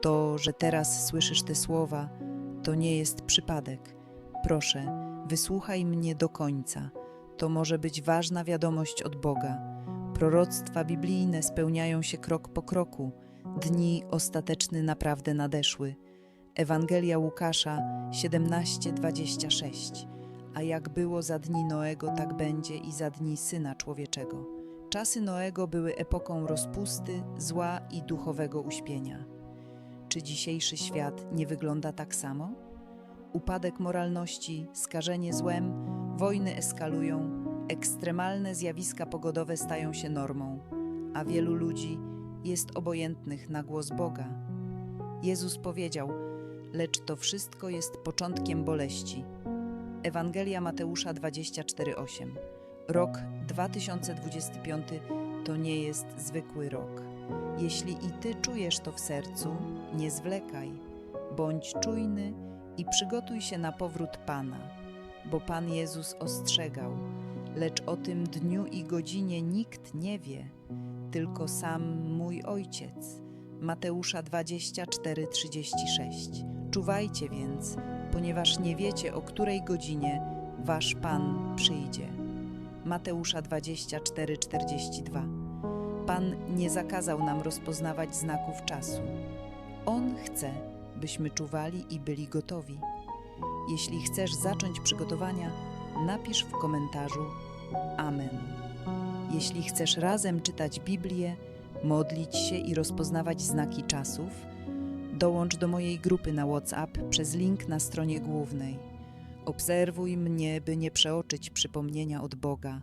To, że teraz słyszysz te słowa, to nie jest przypadek. Proszę, wysłuchaj mnie do końca. To może być ważna wiadomość od Boga. Proroctwa biblijne spełniają się krok po kroku. Dni ostateczne naprawdę nadeszły. Ewangelia Łukasza 17:26. A jak było za dni Noego, tak będzie i za dni Syna Człowieczego. Czasy Noego były epoką rozpusty, zła i duchowego uśpienia. Czy dzisiejszy świat nie wygląda tak samo? Upadek moralności, skażenie złem, wojny eskalują, ekstremalne zjawiska pogodowe stają się normą, a wielu ludzi jest obojętnych na głos Boga. Jezus powiedział: Lecz to wszystko jest początkiem boleści. Ewangelia Mateusza 24:8. Rok 2025 to nie jest zwykły rok. Jeśli i ty czujesz to w sercu, nie zwlekaj, bądź czujny i przygotuj się na powrót Pana, bo Pan Jezus ostrzegał, lecz o tym dniu i godzinie nikt nie wie, tylko sam mój Ojciec. Mateusza 24:36. Czuwajcie więc, ponieważ nie wiecie, o której godzinie wasz Pan przyjdzie. Mateusza 24:42. Pan nie zakazał nam rozpoznawać znaków czasu. On chce, byśmy czuwali i byli gotowi. Jeśli chcesz zacząć przygotowania, napisz w komentarzu Amen. Jeśli chcesz razem czytać Biblię, modlić się i rozpoznawać znaki czasów, dołącz do mojej grupy na WhatsApp przez link na stronie głównej. Obserwuj mnie, by nie przeoczyć przypomnienia od Boga.